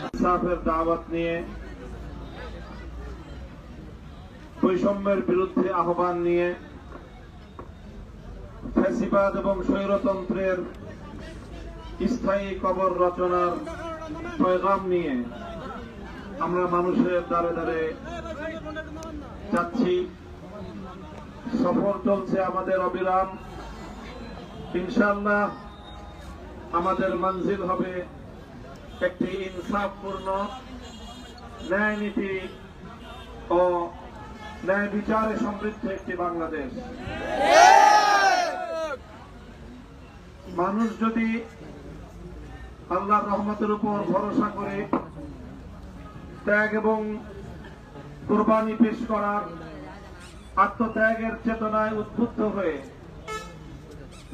ইনসাফের দাওয়াত নিয়ে বৈষম্যের বিরুদ্ধে আহ্বান নিয়ে ফ্যাসিবাদ এবং স্বৈরতন্ত্রের স্থায়ী কবর রচনার পয়গাম নিয়ে আমরা মানুষের দ্বারে দ্বারে যাচ্ছি। সফর চলছে আমাদের অবিরাম। ইনশাল্লাহ আমাদের মঞ্জিল হবে। একটি ইনসাফপূর্ণ ন্যায় নীতি ও ন্যায় বিচারে সমৃদ্ধ একটি বাংলাদেশ। মানুষ যদি আল্লাহর রহমতের উপর ভরসা করে ত্যাগ এবং কোরবানি পেশ করার আত্মত্যাগের চেতনায় উদ্বুদ্ধ হয়ে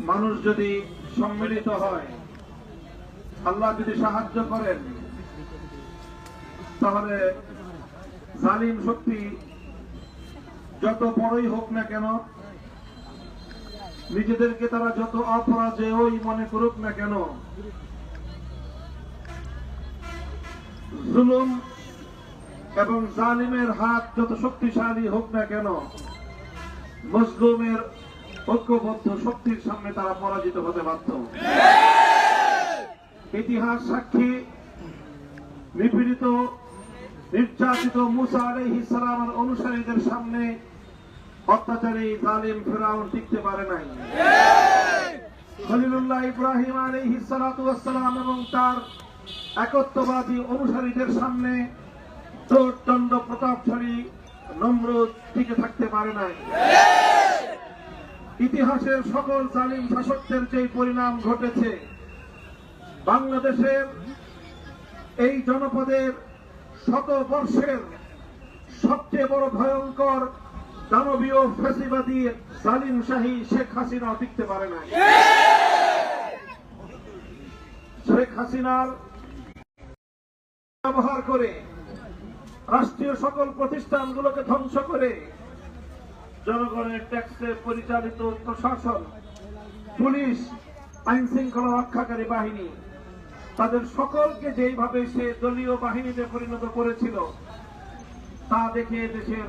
মানুষ যদি সম্মিলিত হয় আল্লাহ যদি সাহায্য করেন, তাহলে জালিম শক্তি যত বড়ই হোক না কেন, নিজেদেরকে তারা যত অপরাজেয়ই মনে করুক না কেন, জুলুম এবং জালিমের হাত যত শক্তিশালী হোক না কেন, মজলুমের ঐক্যবদ্ধ শক্তির সামনে তারা পরাজিত হতে বাধ্য। ইতিহাস সাক্ষী, নিপীড়িত, নির্যাতিত মুসা আলাইহিস সালামের অনুসারীদের সামনে অত্যাচারী জালিম ফেরাউন টিকতে পারে নাই। খলিলুল্লাহ ইব্রাহিম আলাইহিস সালাতু এবং তার একত্ববাদী অনুসারীদের সামনে দণ্ড, প্রতাপশালী, নমরুদ টিকে থাকতে পারে নাই। ইতিহাসের সকল জালিম শাসকদের যে পরিণাম ঘটেছে বাংলাদেশের এই জনপদের শত বর্ষের সবচেয়ে বড় ভয়ঙ্কর দানবীয় ফেসিবাদী জালিম শাহী শেখ হাসিনা টিকতে পারে না শেখ হাসিনার ব্যবহার করে রাষ্ট্রীয় সকল প্রতিষ্ঠানগুলোকে ধ্বংস করে জনগণের ট্যাক্সে পরিচালিত প্রশাসন, পুলিশ আইন শৃঙ্খলা রক্ষাকারী বাহিনী তাদের সকলকে যেইভাবে সে দলীয় বাহিনীতে পরিণত করেছিল তা দেখে দেশের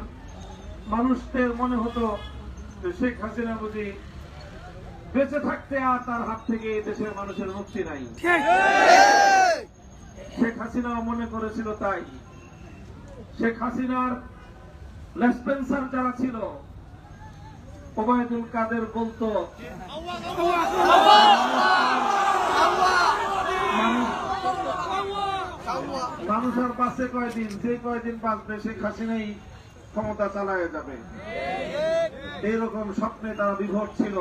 মানুষদের মনে হতো যে শেখ হাসিনা বুঝি বেঁচে থাকতে আর তার হাত থেকে দেশের মানুষের মুক্তি নাই। শেখ হাসিনাও মনে করেছিল তাই। শেখ হাসিনার লেসপেন্সার যারা ছিল ওবায়দুল কাদের বলতো মানুষ- আর বাঁচে কয়দিন, যে কয়দিন বাঁচবে, শেখ হাসিনাই ক্ষমতা চালায় যাবে। এইরকম স্বপ্নে তারা বিভোর ছিল।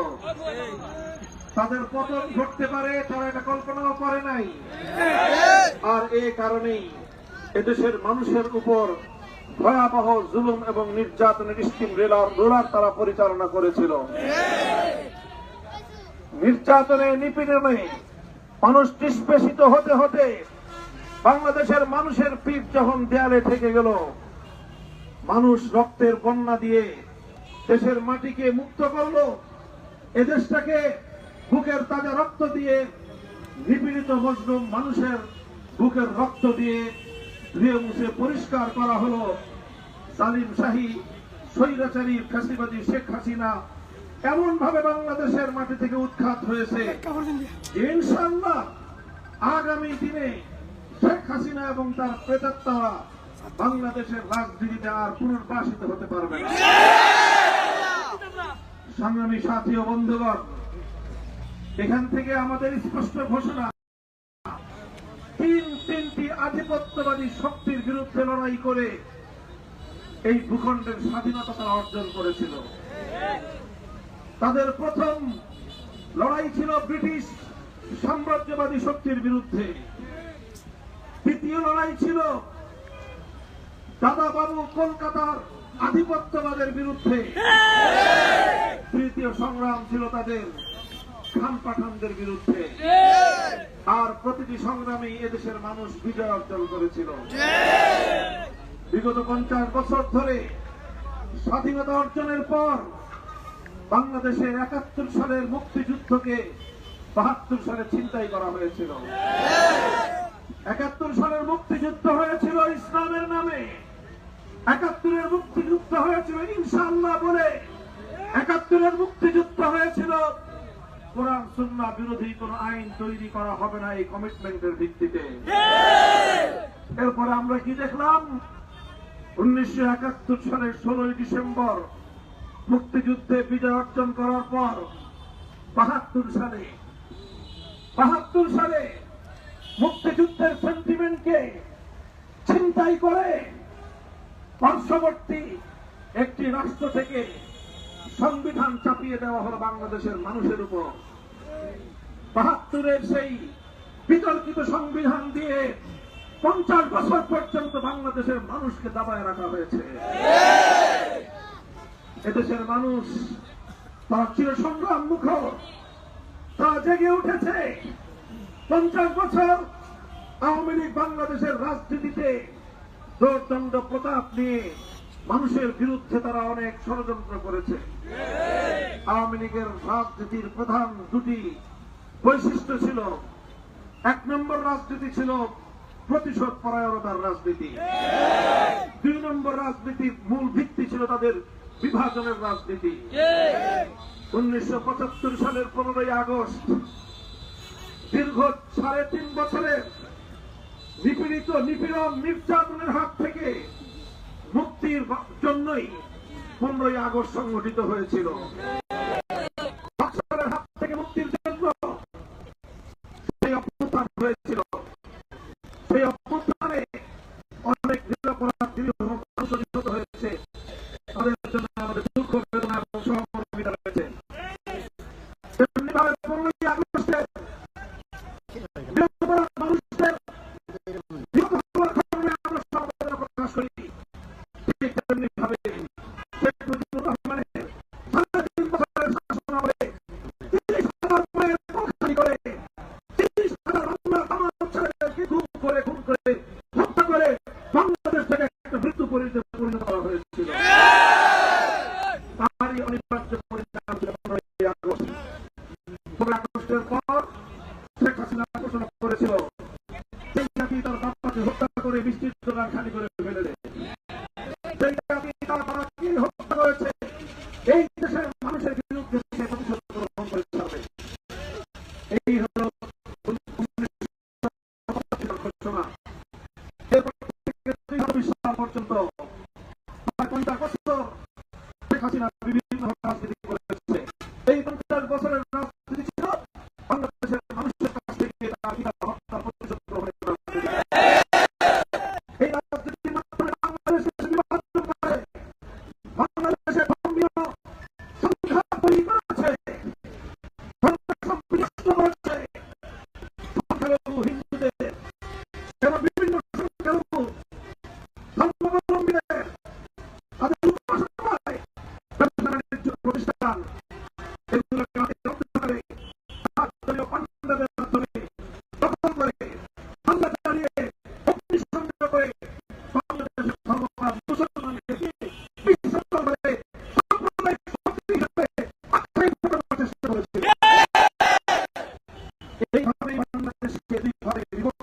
তাদের পতন ঘটতে পারে, তারা এটা কল্পনাও করে নাই। আর এই কারণেই এদেশের মানুষের উপর ভয়াবহ জুলুম এবং নির্যাতনের স্কিম রেলার, রোলার তারা পরিচালনা করেছিল। নির্যাতনে নিপীড়নে মানুষ নিষ্পেষিত হতে হতে বাংলাদেশের মানুষের পিঠ যখন দেয়ালে থেকে গেল মানুষ রক্তের বন্যা দিয়ে দেশের মাটিকে মুক্ত করল এদেশটাকে বুকের তাজা রক্ত দিয়ে নিপীড়িত মজলুম মানুষের বুকের রক্ত দিয়ে ধুয়ে মুছে পরিষ্কার করা হলো। সালিম শাহী স্বৈরাচারী ফ্যাসিবাদী শেখ হাসিনা এমন ভাবে বাংলাদেশের মাটি থেকে উৎখাত হয়েছে। ইনশাল্লাহ আগামী দিনে শেখ হাসিনা এবং তার প্রেতাত্মারা বাংলাদেশের রাজনীতিতে আর পুনর্বাসিত হতে পারবে সংগ্রামী সাথী ও বন্ধুগণ, এখান থেকে আমাদের স্পষ্ট ঘোষণা, তিন তিনটি আধিপত্যবাদী শক্তির বিরুদ্ধে লড়াই করে এই ভূখণ্ডের স্বাধীনতা তারা অর্জন করেছিল। তাদের প্রথম লড়াই ছিল ব্রিটিশ সাম্রাজ্যবাদী শক্তির বিরুদ্ধে। দ্বিতীয় লড়াই ছিল। দাদাবাবু কলকাতার আধিপত্যবাদের বিরুদ্ধে। তৃতীয় সংগ্রাম ছিল তাদের খান পাঠানদের বিরুদ্ধে। আর প্রতিটি সংগ্রামে এদেশের মানুষ বিজয় অর্জন করেছিল। বিগত পঞ্চাশ বছর ধরে স্বাধীনতা অর্জনের পর বাংলাদেশের একাত্তর সালের মুক্তিযুদ্ধকে বাহাত্তর সালে ছিনতাই করা হয়েছিল। একাত্তর সালের মুক্তিযুদ্ধ হয়েছিল ইসলামের নামে। একাত্তরের মুক্তিযুদ্ধ হয়েছিল, ইনশাআল্লাহ বলে। একাত্তরের মুক্তিযুদ্ধ হয়েছিল। কোরআন, সুন্নাহ বিরোধী কোন আইন তৈরি করা হবে না এই কমিটমেন্টের ভিত্তিতে। এরপরে আমরা কি দেখলাম? উনিশশো একাত্তর সালের ষোলোই ডিসেম্বর মুক্তিযুদ্ধে বিজয় অর্জন করার পর বাহাত্তর সালে বাহাত্তর সালে মুক্তিযুদ্ধের সেন্টিমেন্টকে ছিনতাই করে পার্শ্ববর্তী একটি রাষ্ট্র থেকে সংবিধান চাপিয়ে দেওয়া হলো বাংলাদেশের মানুষের উপর। বাহাত্তরের সেই বিতর্কিত সংবিধান দিয়ে পঞ্চাশ বছর পর্যন্ত বাংলাদেশের মানুষকে দাবায় রাখা হয়েছে। এদেশের মানুষ তারা চির সংগ্রাম মুখর, তারা জেগে উঠেছে। পঞ্চাশ বছর আওয়ামী লীগ বাংলাদেশের রাজনীতিতে দোর্দণ্ড প্রতাপ নিয়ে মানুষের বিরুদ্ধে তারা অনেক ষড়যন্ত্র করেছে। আওয়ামী লীগের রাজনীতির প্রধান দুটি বৈশিষ্ট্য ছিল, এক নম্বর রাজনীতি ছিল প্রতিশোধ পরায়ণতার রাজনীতি। দুই নম্বর রাজনীতির মূল ভিত্তি ছিল তাদের বিভাজনের রাজনীতি। উনিশশো পঁচাত্তর সালের পনেরোই আগস্ট দীর্ঘ সাড়ে তিন বছরের নিপীড়িত, নিপীড়ন, নির্যাতনের হাত থেকে মুক্তির জন্যই পনেরোই আগস্ট সংগঠিত হয়েছিল নকশালের হাত থেকে মুক্তির জন্য সেই অভ্যুত্থান হয়েছিল সেই অভ্যুত্থানে অনেক নিরপরাধ নিরীহ মানুষ নিহত হয়েছে তাদের জন্য আমাদের দুঃখ বেদনা এবং সহমর্মিতা রয়েছে তেমনিভাবে পনেরোই আগস্টে নিরপরাধ মানুষদের নিহত হওয়ার কারণে আমরা সমবেদনা প্রকাশ করি ঠিক তেমনিভাবে শেখ মুজিবুর রহমানের সাড়ে তিন বছরের শাসনামলে তিরিশ হাজার মায়ের পক্ষানি করে তিরিশ হাজার বাংলা আমার ছেলেদেরকে গুম করে খুন করে হত্যা করে বাংলাদেশ থেকে একটা মৃত্যু পরিণত পরিণত করা হয়েছিল তারই অনিবার্য পরিণাম ছিল পনেরোই আগস্ট পনেরোই আগস্টের পর শেখ হাসিনা ঘোষণা করেছিল সেই জাতি তার বাপ্পাকে হত্যা করে বৃষ্টির জোগান খালি করে ফেলে দেয় সেই জাতি তার বাবাকে হত্যা করেছে এই দেশের মানুষের বিরুদ্ধে সে প্রতিশোধ গ্রহণ করে ছাড়বে এই হল ঘোষণা এরপর থেকে দুই হাজার বিশ সাল পর্যন্ত প্রায় পঞ্চাশ বছর শেখ হাসিনা করার চেষ্টা